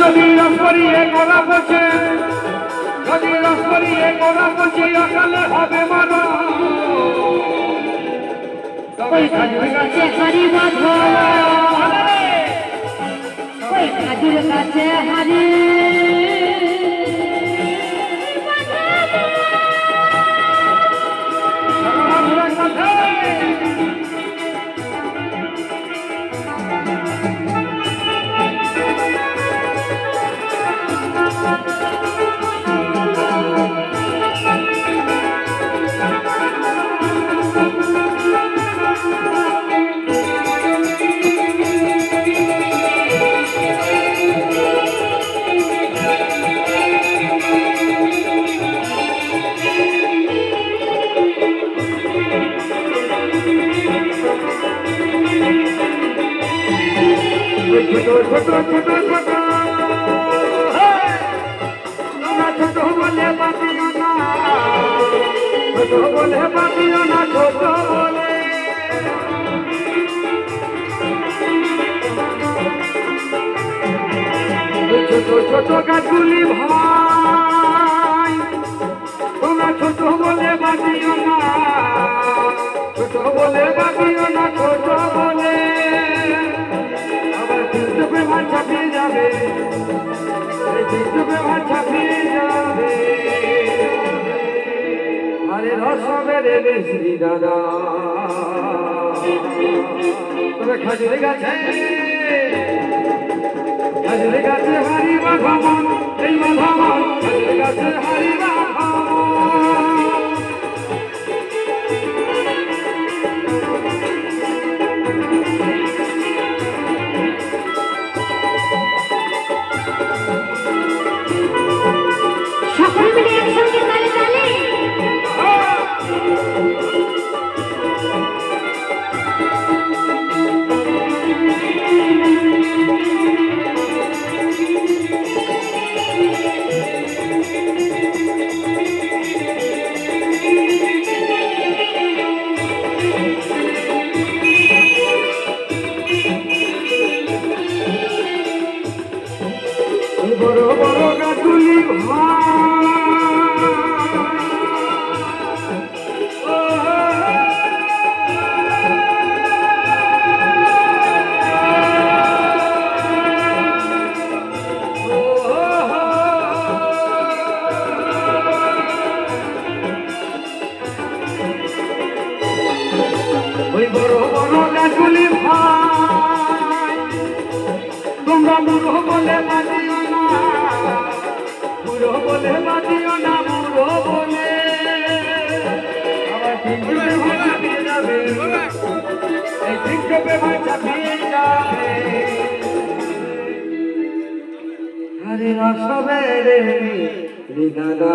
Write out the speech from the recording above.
যদি এ গলা বসে যদি এ গলা বসে আকালে হবে মানো ওই খাজুর গাছে হারি বাঁধো খাজুর গাছে হারি। ছোট গাছগুলি ভাই তোমরা ছোট বলে বাঁচিও না। ছোট বলে বাঁচিও রসবের শ্রী দাদা। তবে খাজুরে গাছে খাজুরে গাছে হারি বাঘমন এই বাঘমন খাজুরে গাছে হারি বাঘমন বুড়ো বলে বাঁধিও না। বুড়ো বলে বাঁধিও না বুড়ো বলে। যাবে। এই যাবে। রসবে রে দাদা